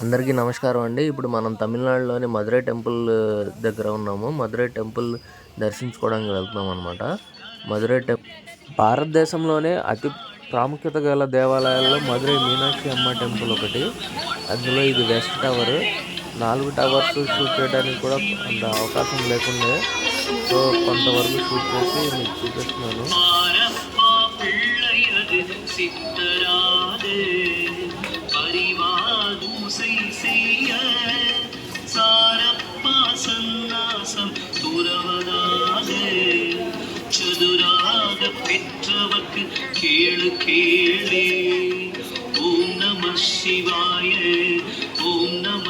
అందరికీ నమస్కారం అండి. ఇప్పుడు మనం తమిళనాడులోని మధురై టెంపుల్ దగ్గర ఉన్నాము. మధురై టెంపుల్ దర్శించుకోవడానికి వెళ్తున్నాం అనమాట మధురై టెంపుల్ భారతదేశంలోనే అతి ప్రాముఖ్యత గల దేవాలయాల్లో మధురై మీనాక్షి అమ్మ టెంపుల్ ఒకటి. అందులో ఇది వెస్ట్ టవర్. నాలుగు టవర్స్ షూట్ చేయడానికి కూడా అంత అవకాశం లేకుండే. సో కొంతవరకు షూట్ చేసి మీకు చూపిస్తున్నాను. கேளு கேளே ஓம் நம சிவாய ஓம் நம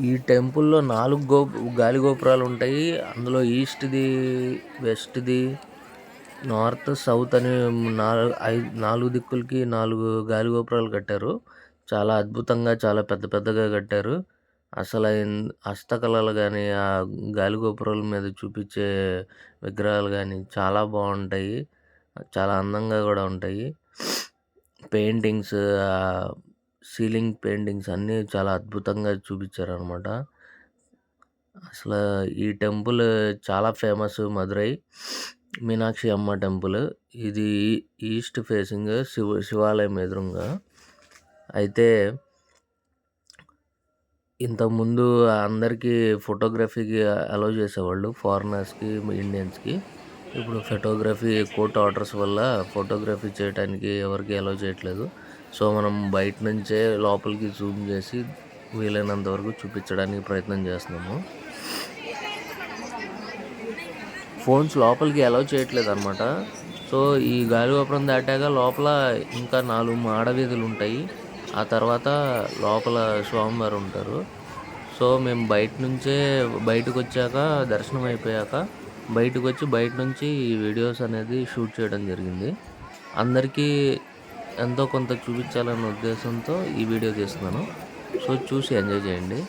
ఈ టెంపుల్లో నాలుగు గో గాలి గోపురాలు ఉంటాయి అందులో ఈస్ట్ది వెస్ట్ది నార్త్ సౌత్ అని నాలుగు ఐదు నాలుగు దిక్కులకి నాలుగు గాలి గోపురాలు కట్టారు చాలా అద్భుతంగా చాలా పెద్ద పెద్దగా కట్టారు. అసలు హస్తకళలు కానీ ఆ గాలి గోపురాల మీద చూపించే విగ్రహాలు కానీ చాలా బాగుంటాయి. చాలా అందంగా కూడా ఉంటాయి. పెయింటింగ్స్ సీలింగ్ పెయింటింగ్స్ అన్నీ చాలా అద్భుతంగా చూపించారనమాట అసలు ఈ టెంపుల్ చాలా ఫేమస్ మదురై మీనాక్షి అమ్మ టెంపుల్. ఇది ఈస్ట్ ఫేసింగ్ శివ శివాలయం ఎదురుగా. అయితే ఇంతకుముందు అందరికీ ఫోటోగ్రఫీకి అలౌ చేసేవాళ్ళు ఫారినర్స్కి ఇండియన్స్కి ఇప్పుడు ఫోటోగ్రఫీ కోర్ట్ ఆర్డర్స్ వల్ల ఫోటోగ్రఫీ చేయడానికి ఎవరికి అలౌ చేయట్లేదు. సో మనం బయట నుంచే లోపలికి జూమ్ చేసి వీలైనంత వరకు చూపించడానికి ప్రయత్నం చేస్తున్నాము. ఫోన్స్ లోపలికి అలౌ చేయట్లేదు అనమాట సో ఈ గాలిగోపురం దాటాక లోపల ఇంకా నాలుగు మాడ వీధులు ఉంటాయి. ఆ తర్వాత లోపల స్వామివారు ఉంటారు. సో మేము బయట నుంచే బయటకు వచ్చాక దర్శనం అయిపోయాక బయటకు వచ్చి బయట నుంచి ఈ వీడియోస్ అనేది షూట్ చేయడం జరిగింది. అందరికీ ఎంతో కొంత చూపించాలన్న ఉద్దేశంతో ఈ వీడియో తీస్తున్నాను సో చూసి ఎంజాయ్ చేయండి.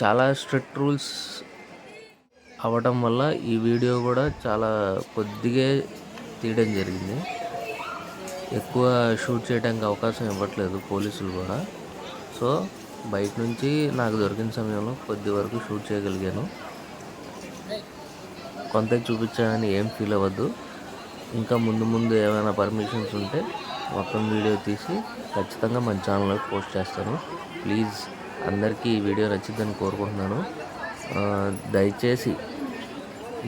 చాలా స్ట్రిక్ట్ రూల్స్ అవ్వటం వల్ల ఈ వీడియో కూడా చాలా కొద్దిగా తీయడం జరిగింది. ఎక్కువ షూట్ చేయడానికి అవకాశం ఇవ్వట్లేదు పోలీసులు కూడా. సో బయట నుంచి నాకు దొరికిన సమయంలో కొద్ది వరకు షూట్ చేయగలిగాను. కొంత చూపించానని ఏం ఫీల్ అవ్వద్దు. ఇంకా ముందు ముందు ఏమైనా పర్మిషన్స్ ఉంటే మొత్తం వీడియో తీసి ఖచ్చితంగా మన ఛానల్లో పోస్ట్ చేస్తాను. ప్లీజ్ అందరికీ ఈ వీడియో నచ్చిందని కోరుకుంటున్నాను. దయచేసి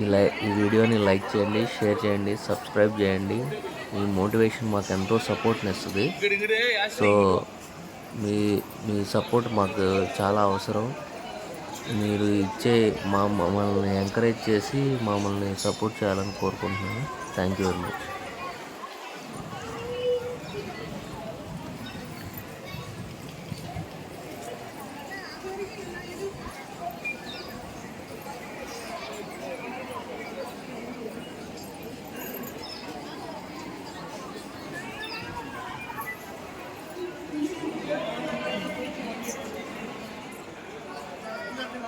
ఈ లై ఈ వీడియోని లైక్ చేయండి షేర్ చేయండి సబ్స్క్రైబ్ చేయండి. ఈ మోటివేషన్ మాకు ఎంతో సపోర్ట్ని ఇస్తుంది సో మీ మీ సపోర్ట్ మాకు చాలా అవసరం. మీరు ఇచ్చే మా మమ్మల్ని ఎంకరేజ్ చేసి మమ్మల్ని సపోర్ట్ చేయాలని కోరుకుంటున్నాను. Thank you very much